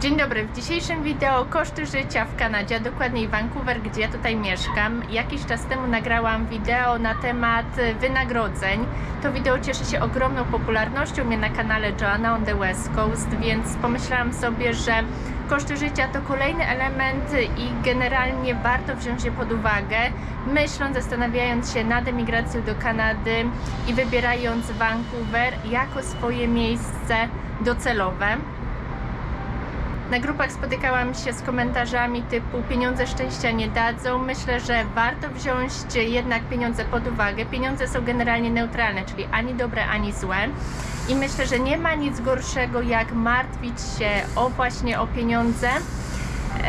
Dzień dobry, w dzisiejszym wideo koszty życia w Kanadzie, a dokładniej Vancouver, gdzie ja tutaj mieszkam. Jakiś czas temu nagrałam wideo na temat wynagrodzeń. To wideo cieszy się ogromną popularnością mnie na kanale Joanna on the West Coast, więc pomyślałam sobie, że koszty życia to kolejny element i generalnie warto wziąć je pod uwagę, myśląc, zastanawiając się nad emigracją do Kanady i wybierając Vancouver jako swoje miejsce docelowe. Na grupach spotykałam się z komentarzami typu pieniądze szczęścia nie dadzą. Myślę, że warto wziąć jednak pieniądze pod uwagę. Pieniądze są generalnie neutralne, czyli ani dobre, ani złe. I myślę, że nie ma nic gorszego jak martwić się o właśnie o pieniądze.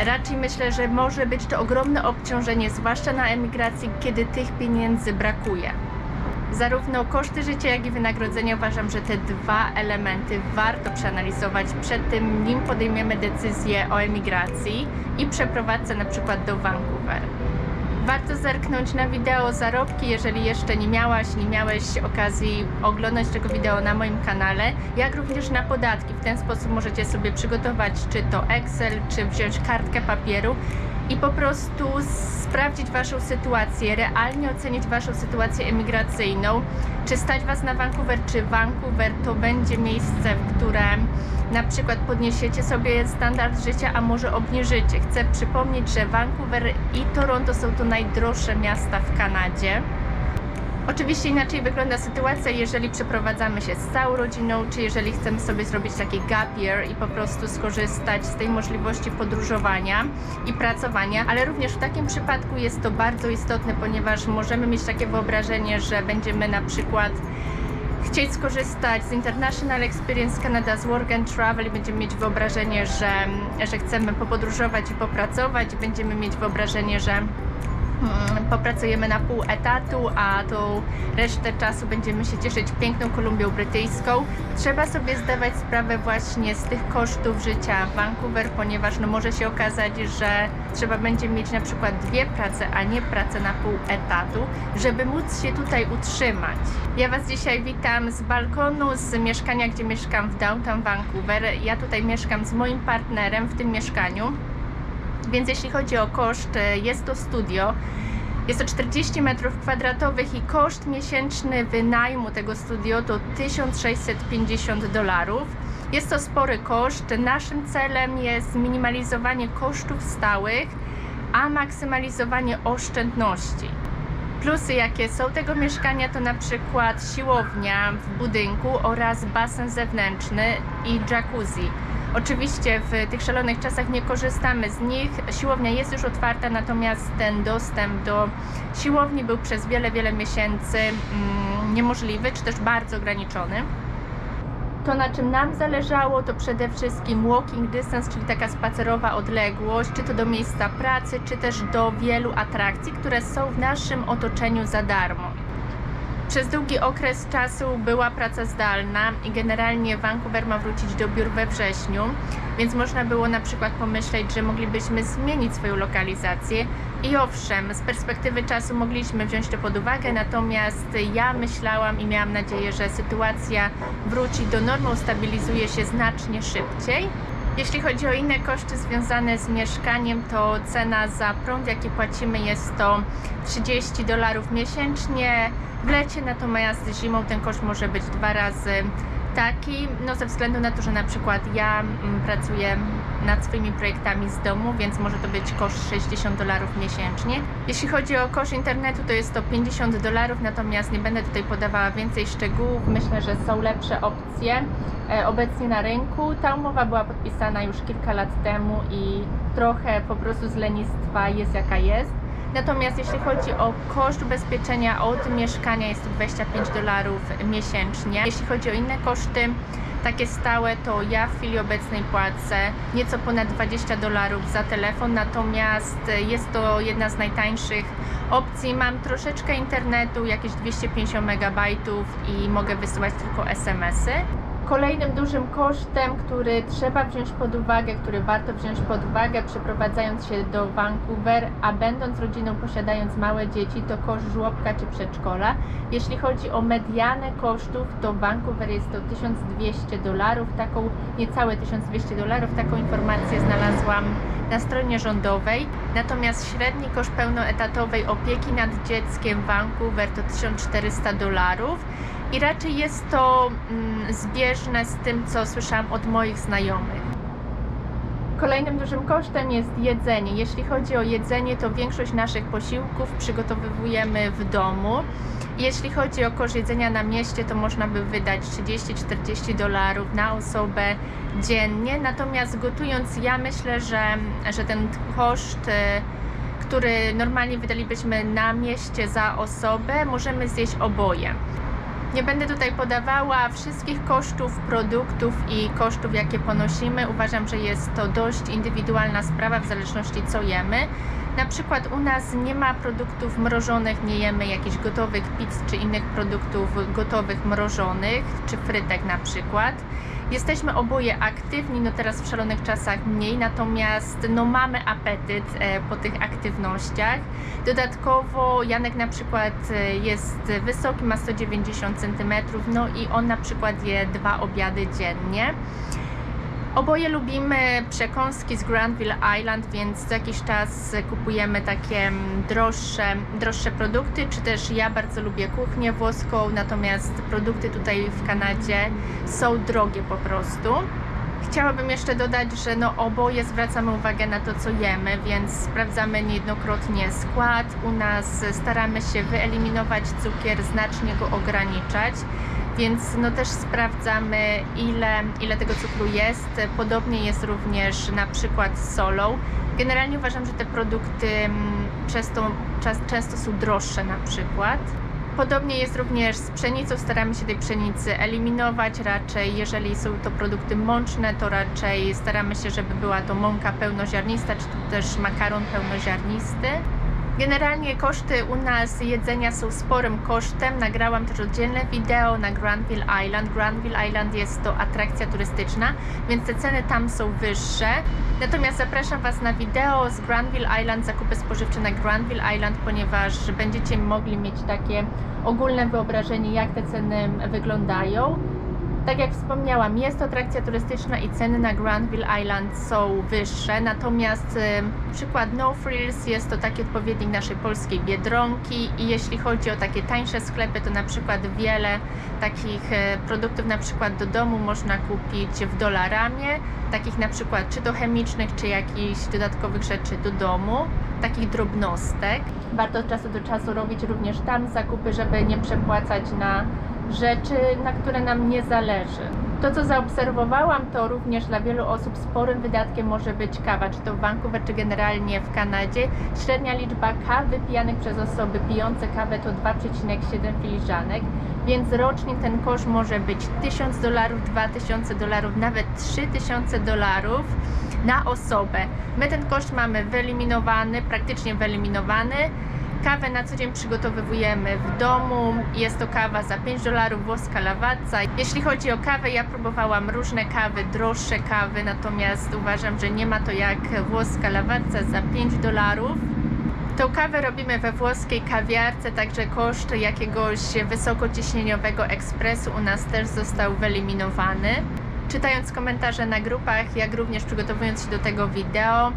Raczej myślę, że może być to ogromne obciążenie, zwłaszcza na emigracji, kiedy tych pieniędzy brakuje. Zarówno koszty życia, jak i wynagrodzenia uważam, że te dwa elementy warto przeanalizować przed tym, nim podejmiemy decyzję o emigracji i przeprowadzce na przykład do Vancouver. Warto zerknąć na wideo zarobki, jeżeli jeszcze nie miałaś, nie miałeś okazji oglądać tego wideo na moim kanale, jak również na podatki. W ten sposób możecie sobie przygotować czy to Excel, czy wziąć kartkę papieru i po prostu sprawdzić Waszą sytuację, realnie ocenić Waszą sytuację emigracyjną. Czy stać Was na Vancouver, czy Vancouver to będzie miejsce, w którym na przykład podniesiecie sobie standard życia, a może obniżycie. Chcę przypomnieć, że Vancouver i Toronto są to najdroższe miasta w Kanadzie. Oczywiście inaczej wygląda sytuacja, jeżeli przeprowadzamy się z całą rodziną, czy jeżeli chcemy sobie zrobić taki gap year i po prostu skorzystać z tej możliwości podróżowania i pracowania, ale również w takim przypadku jest to bardzo istotne, ponieważ możemy mieć takie wyobrażenie, że będziemy na przykład chcieć skorzystać z International Experience Canada z Work and Travel będziemy mieć wyobrażenie, że, że chcemy popodróżować i popracować, będziemy mieć wyobrażenie, że popracujemy na pół etatu, a tą resztę czasu będziemy się cieszyć piękną Kolumbią Brytyjską. Trzeba sobie zdawać sprawę właśnie z tych kosztów życia w Vancouver, ponieważ no może się okazać, że trzeba będzie mieć na przykład dwie prace, a nie pracę na pół etatu, żeby móc się tutaj utrzymać. Ja Was dzisiaj witam z balkonu, z mieszkania, gdzie mieszkam w downtown Vancouver. Ja tutaj mieszkam z moim partnerem w tym mieszkaniu. Więc jeśli chodzi o koszt, e, jest to studio. Jest to 40 metrów kwadratowych i koszt miesięczny wynajmu tego studio to 1650 dolarów. Jest to spory koszt. Naszym celem jest minimalizowanie kosztów stałych, a maksymalizowanie oszczędności. Plusy jakie są tego mieszkania to na przykład siłownia w budynku oraz basen zewnętrzny i jacuzzi. Oczywiście w tych szalonych czasach nie korzystamy z nich. Siłownia jest już otwarta, natomiast ten dostęp do siłowni był przez wiele, wiele miesięcy mm, niemożliwy, czy też bardzo ograniczony. To, na czym nam zależało, to przede wszystkim walking distance, czyli taka spacerowa odległość, czy to do miejsca pracy, czy też do wielu atrakcji, które są w naszym otoczeniu za darmo. Przez długi okres czasu była praca zdalna i generalnie Vancouver ma wrócić do biur we wrześniu, więc można było na przykład pomyśleć, że moglibyśmy zmienić swoją lokalizację. I owszem, z perspektywy czasu mogliśmy wziąć to pod uwagę, natomiast ja myślałam i miałam nadzieję, że sytuacja wróci do normy, ustabilizuje się znacznie szybciej. Jeśli chodzi o inne koszty związane z mieszkaniem, to cena za prąd, jaki płacimy, jest to 30 dolarów miesięcznie. W lecie natomiast zimą ten koszt może być dwa razy taki, no ze względu na to, że na przykład ja mm, pracuję nad swoimi projektami z domu, więc może to być koszt 60 dolarów miesięcznie. Jeśli chodzi o koszt internetu, to jest to 50 dolarów, natomiast nie będę tutaj podawała więcej szczegółów. Myślę, że są lepsze opcje e, obecnie na rynku. Ta umowa była podpisana już kilka lat temu i trochę po prostu z lenistwa jest jaka jest. Natomiast jeśli chodzi o koszt ubezpieczenia od mieszkania jest to 25 dolarów miesięcznie. Jeśli chodzi o inne koszty, takie stałe, to ja w chwili obecnej płacę nieco ponad 20 dolarów za telefon, natomiast jest to jedna z najtańszych opcji. Mam troszeczkę internetu, jakieś 250 megabajtów i mogę wysyłać tylko SMS-y. Kolejnym dużym kosztem, który trzeba wziąć pod uwagę, który warto wziąć pod uwagę, przeprowadzając się do Vancouver, a będąc rodziną, posiadając małe dzieci, to koszt żłobka czy przedszkola. Jeśli chodzi o medianę kosztów, to Vancouver jest to 1200 dolarów, taką niecałe 1200 dolarów, taką informację znalazłam na stronie rządowej. Natomiast średni koszt pełnoetatowej opieki nad dzieckiem w Vancouver to 1400 dolarów. I raczej jest to mm, zbieżne z tym, co słyszałam od moich znajomych. Kolejnym dużym kosztem jest jedzenie. Jeśli chodzi o jedzenie, to większość naszych posiłków przygotowujemy w domu. Jeśli chodzi o koszt jedzenia na mieście, to można by wydać 30-40 dolarów na osobę dziennie. Natomiast gotując, ja myślę, że, że ten koszt, e, który normalnie wydalibyśmy na mieście za osobę, możemy zjeść oboje. Nie będę tutaj podawała wszystkich kosztów produktów i kosztów, jakie ponosimy. Uważam, że jest to dość indywidualna sprawa w zależności co jemy. Na przykład u nas nie ma produktów mrożonych, nie jemy jakichś gotowych pizz czy innych produktów gotowych mrożonych, czy frytek na przykład. Jesteśmy oboje aktywni, no teraz w szalonych czasach mniej, natomiast no mamy apetyt e, po tych aktywnościach. Dodatkowo Janek na przykład e, jest wysoki, ma 190 cm, no i on na przykład je dwa obiady dziennie. Oboje lubimy przekąski z Granville Island, więc co jakiś czas kupujemy takie mm, droższe, droższe produkty, czy też ja bardzo lubię kuchnię włoską, natomiast produkty tutaj w Kanadzie są drogie po prostu. Chciałabym jeszcze dodać, że no oboje zwracamy uwagę na to, co jemy, więc sprawdzamy niejednokrotnie skład. U nas staramy się wyeliminować cukier, znacznie go ograniczać więc no też sprawdzamy ile, ile tego cukru jest. Podobnie jest również na przykład z solą. Generalnie uważam, że te produkty mm, często, często są droższe na przykład. Podobnie jest również z pszenicą. Staramy się tej pszenicy eliminować raczej. Jeżeli są to produkty mączne, to raczej staramy się, żeby była to mąka pełnoziarnista, czy też makaron pełnoziarnisty. Generalnie koszty u nas jedzenia są sporym kosztem. Nagrałam też oddzielne wideo na Granville Island. Granville Island jest to atrakcja turystyczna, więc te ceny tam są wyższe. Natomiast zapraszam Was na wideo z Granville Island, zakupy spożywcze na Granville Island, ponieważ będziecie mogli mieć takie ogólne wyobrażenie, jak te ceny wyglądają. Tak jak wspomniałam, jest to atrakcja turystyczna i ceny na Granville Island są wyższe, natomiast y, przykład No Frills jest to taki odpowiednik naszej polskiej Biedronki i jeśli chodzi o takie tańsze sklepy, to na przykład wiele takich y, produktów na przykład do domu można kupić w Dolaramie, takich na przykład czy to chemicznych, czy jakichś dodatkowych rzeczy do domu, takich drobnostek. Warto od czasu do czasu robić również tam zakupy, żeby nie przepłacać na rzeczy, na które nam nie zależy. To, co zaobserwowałam, to również dla wielu osób sporym wydatkiem może być kawa, czy to w Vancouver, czy generalnie w Kanadzie. Średnia liczba kaw wypijanych przez osoby pijące kawę to 2,7 filiżanek, więc rocznie ten koszt może być 1000 dolarów, 2000 dolarów, nawet 3000 dolarów na osobę. My ten koszt mamy wyeliminowany, praktycznie wyeliminowany. Kawę na co dzień przygotowujemy w domu. Jest to kawa za 5 dolarów, włoska lawatca. Jeśli chodzi o kawę, ja próbowałam różne kawy, droższe kawy, natomiast uważam, że nie ma to jak włoska lawatca za 5 dolarów. Tą kawę robimy we włoskiej kawiarce, także koszt jakiegoś wysokociśnieniowego ekspresu u nas też został wyeliminowany. Czytając komentarze na grupach, jak również przygotowując się do tego wideo,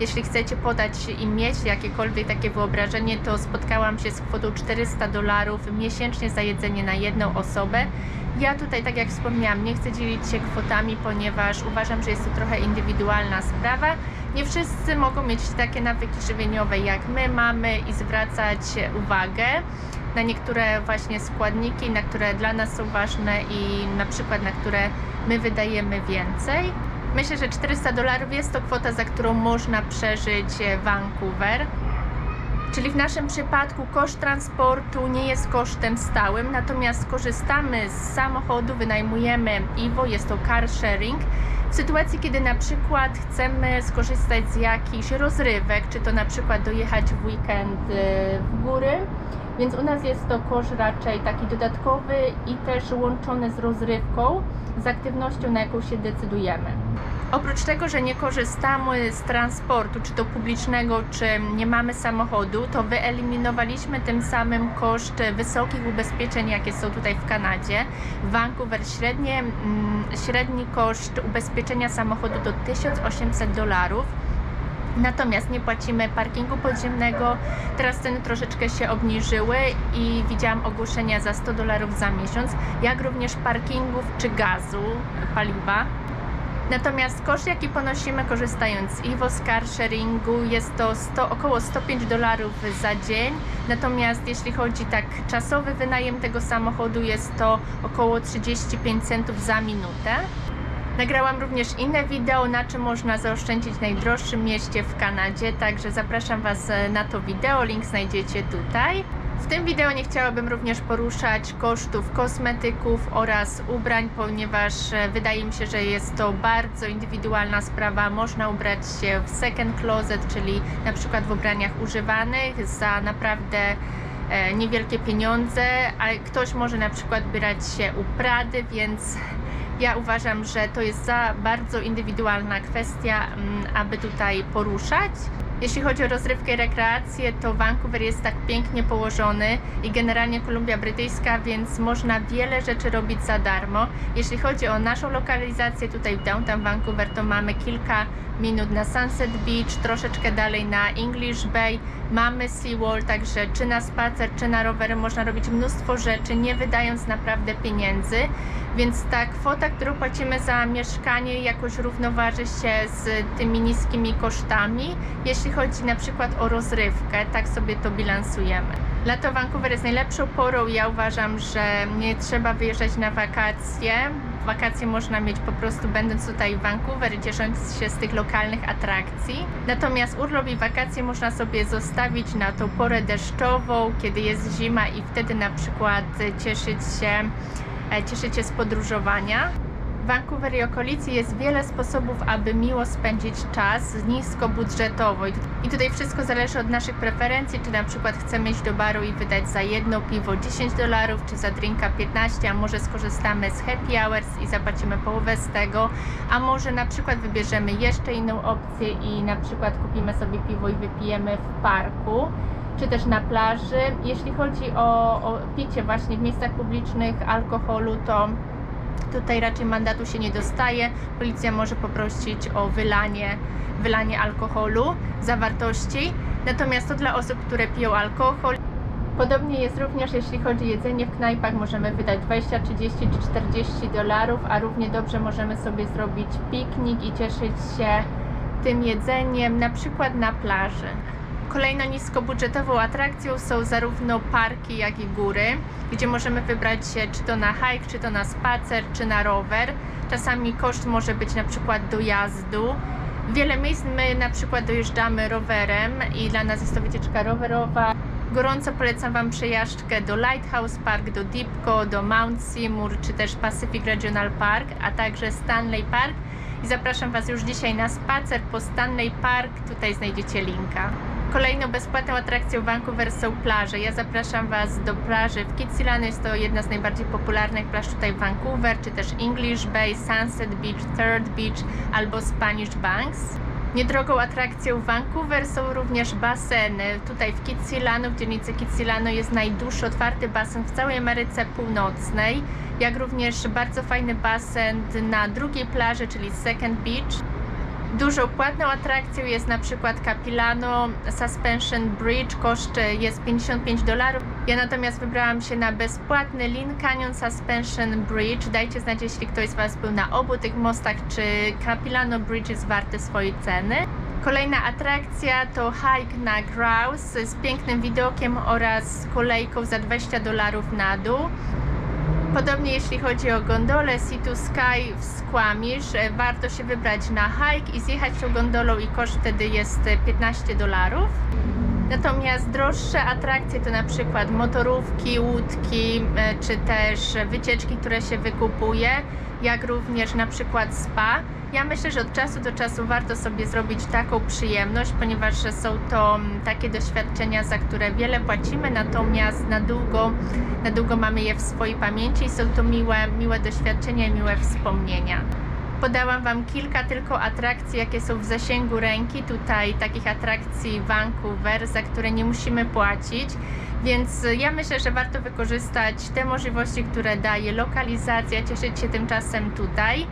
jeśli chcecie podać i mieć jakiekolwiek takie wyobrażenie, to spotkałam się z kwotą 400 dolarów miesięcznie za jedzenie na jedną osobę. Ja tutaj, tak jak wspomniałam, nie chcę dzielić się kwotami, ponieważ uważam, że jest to trochę indywidualna sprawa. Nie wszyscy mogą mieć takie nawyki żywieniowe jak my mamy i zwracać uwagę na niektóre właśnie składniki, na które dla nas są ważne i na przykład na które my wydajemy więcej. Myślę, że 400 dolarów jest to kwota, za którą można przeżyć e, Vancouver. Czyli w naszym przypadku koszt transportu nie jest kosztem stałym, natomiast korzystamy z samochodu, wynajmujemy Iwo, jest to car sharing. W sytuacji, kiedy na przykład chcemy skorzystać z jakichś rozrywek, czy to na przykład dojechać w weekend e, w góry, Więc u nas jest to koszt raczej taki dodatkowy i też łączony z rozrywką, z aktywnością, na jaką się decydujemy. Oprócz tego, że nie korzystamy z transportu, czy to publicznego, czy nie mamy samochodu, to wyeliminowaliśmy tym samym koszt wysokich ubezpieczeń, jakie są tutaj w Kanadzie. W Vancouver średnie, mm, średni koszt ubezpieczenia samochodu to 1800 dolarów. Natomiast nie płacimy parkingu podziemnego. Teraz ceny troszeczkę się obniżyły i widziałam ogłoszenia za 100 dolarów za miesiąc, jak również parkingów czy gazu, paliwa. Natomiast koszt, jaki ponosimy korzystając z Ivo z car sharingu jest to 100, około 105 dolarów za dzień. Natomiast jeśli chodzi tak czasowy wynajem tego samochodu jest to około 35 centów za minutę. Nagrałam również inne wideo, na czym można zaoszczędzić w najdroższym mieście w Kanadzie, także zapraszam Was e, na to wideo, link znajdziecie tutaj. W tym wideo nie chciałabym również poruszać kosztów kosmetyków oraz ubrań, ponieważ e, wydaje mi się, że jest to bardzo indywidualna sprawa. Można ubrać się w second closet, czyli na przykład w ubraniach używanych za naprawdę e, niewielkie pieniądze, a ktoś może na przykład brać się u Prady, więc ja uważam, że to jest za bardzo indywidualna kwestia, mm, aby tutaj poruszać. Jeśli chodzi o rozrywkę i rekreację, to Vancouver jest tak pięknie położony i generalnie Kolumbia Brytyjska, więc można wiele rzeczy robić za darmo. Jeśli chodzi o naszą lokalizację tutaj w downtown Vancouver, to mamy kilka minut na Sunset Beach, troszeczkę dalej na English Bay, mamy SeaWall, także czy na spacer, czy na rowery można robić mnóstwo rzeczy, nie wydając naprawdę pieniędzy. Więc ta kwota, którą płacimy za mieszkanie, jakoś równoważy się z tymi niskimi kosztami. Jeśli chodzi na przykład o rozrywkę, tak sobie to bilansujemy. Lato Vancouver jest najlepszą porą. Ja uważam, że nie trzeba wyjeżdżać na wakacje. Wakacje można mieć po prostu będąc tutaj w Vancouver ciesząc się z tych lokalnych atrakcji. Natomiast urlop i wakacje można sobie zostawić na tą porę deszczową, kiedy jest zima i wtedy na przykład cieszyć się e, cieszyć się z podróżowania. W Vancouver i okolicy jest wiele sposobów, aby miło spędzić czas niskobudżetowo. I tutaj wszystko zależy od naszych preferencji, czy na przykład chcemy iść do baru i wydać za jedno piwo 10 dolarów, czy za drinka 15, a może skorzystamy z happy hours i zapłacimy połowę z tego, a może na przykład wybierzemy jeszcze inną opcję i na przykład kupimy sobie piwo i wypijemy w parku czy też na plaży. Jeśli chodzi o, o picie właśnie w miejscach publicznych alkoholu, to tutaj raczej mandatu się nie dostaje. Policja może poprosić o wylanie, wylanie alkoholu, zawartości. Natomiast to dla osób, które piją alkohol. Podobnie jest również jeśli chodzi o jedzenie w knajpach, możemy wydać 20, 30 czy 40 dolarów, a równie dobrze możemy sobie zrobić piknik i cieszyć się tym jedzeniem, na przykład na plaży. Kolejną niskobudżetową atrakcją są zarówno parki, jak i góry, gdzie możemy wybrać się czy to na hike, czy to na spacer, czy na rower. Czasami koszt może być na przykład dojazdu. Wiele miejsc my na przykład dojeżdżamy rowerem i dla nas jest to wycieczka rowerowa. Gorąco polecam Wam przejażdżkę do Lighthouse Park, do Dipco, do Mount Seymour, czy też Pacific Regional Park, a także Stanley Park. I zapraszam Was już dzisiaj na spacer po Stanley Park. Tutaj znajdziecie linka. Kolejną bezpłatną atrakcją Vancouver są plaże. Ja zapraszam Was do plaży w Kitsilano. Jest to jedna z najbardziej popularnych plaż tutaj w Vancouver, czy też English Bay, Sunset Beach, Third Beach albo Spanish Banks. Niedrogą atrakcją Vancouver są również baseny. Tutaj w Kitsilano, w dzielnicy Kitsilano jest najdłuższy otwarty basen w całej Ameryce Północnej, jak również bardzo fajny basen na drugiej plaży, czyli Second Beach. Dużą płatną atrakcją jest na przykład Capilano Suspension Bridge, koszt jest 55 dolarów. Ja natomiast wybrałam się na bezpłatny Lin Canyon Suspension Bridge. Dajcie znać, jeśli ktoś z Was był na obu tych mostach, czy Capilano Bridge jest warty swojej ceny. Kolejna atrakcja to hike na Grouse z pięknym widokiem oraz kolejką za 20 dolarów na dół. Podobnie jeśli chodzi o gondolę Sea to Sky w Squamish, e, warto się wybrać na hike i zjechać tą gondolą i koszt wtedy jest e, 15 dolarów. Natomiast droższe atrakcje to na przykład motorówki, łódki, e, czy też wycieczki, które się wykupuje, jak również na przykład spa. Ja myślę, że od czasu do czasu warto sobie zrobić taką przyjemność, ponieważ są to mm, takie doświadczenia, za które wiele płacimy, natomiast na długo, na długo mamy je w swojej pamięci i są to miłe, miłe doświadczenia i miłe wspomnienia. Podałam Wam kilka tylko atrakcji, jakie są w zasięgu ręki. Tutaj takich atrakcji Vancouver, za które nie musimy płacić. Więc ja myślę, że warto wykorzystać te możliwości, które daje lokalizacja, cieszyć się tymczasem tutaj.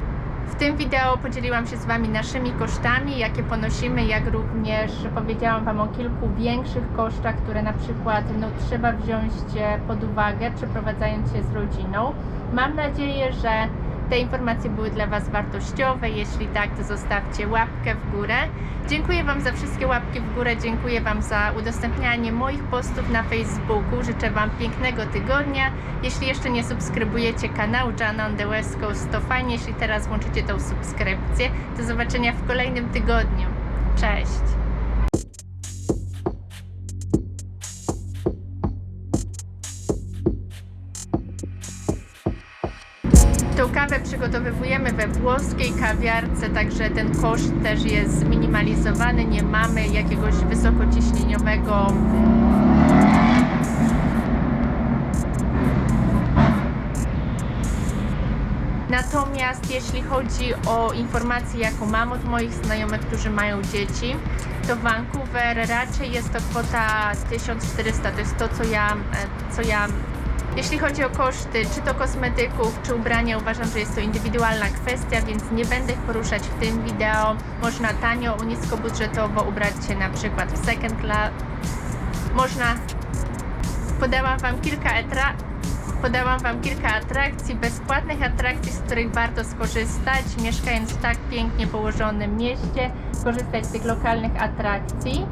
W tym wideo podzieliłam się z Wami naszymi kosztami, jakie ponosimy, jak również powiedziałam Wam o kilku większych kosztach, które na przykład no, trzeba wziąć e, pod uwagę, przeprowadzając się z rodziną. Mam nadzieję, że te informacje były dla Was wartościowe. Jeśli tak, to zostawcie łapkę w górę. Dziękuję Wam za wszystkie łapki w górę, dziękuję Wam za udostępnianie moich postów na Facebooku. Życzę Wam pięknego tygodnia. Jeśli jeszcze nie subskrybujecie kanału Jana on the West Coast, to fajnie, jeśli teraz włączycie tą subskrypcję. Do zobaczenia w kolejnym tygodniu. Cześć! Kawę przygotowujemy we włoskiej kawiarce, także ten koszt też jest zminimalizowany. Nie mamy jakiegoś wysokociśnieniowego Natomiast jeśli chodzi o informację, jaką mam od moich znajomych, którzy mają dzieci, to Vancouver raczej jest to kwota 1400. To jest to, co ja, co ja jeśli chodzi o koszty, czy to kosmetyków, czy ubrania, uważam, że jest to indywidualna kwestia, więc nie będę ich poruszać w tym wideo. Można tanio, niskobudżetowo ubrać się na przykład w second class. Można... Podałam Wam kilka etra... Podałam Wam kilka atrakcji, bezpłatnych atrakcji, z których warto skorzystać, mieszkając w tak pięknie położonym mieście, korzystać z tych lokalnych atrakcji.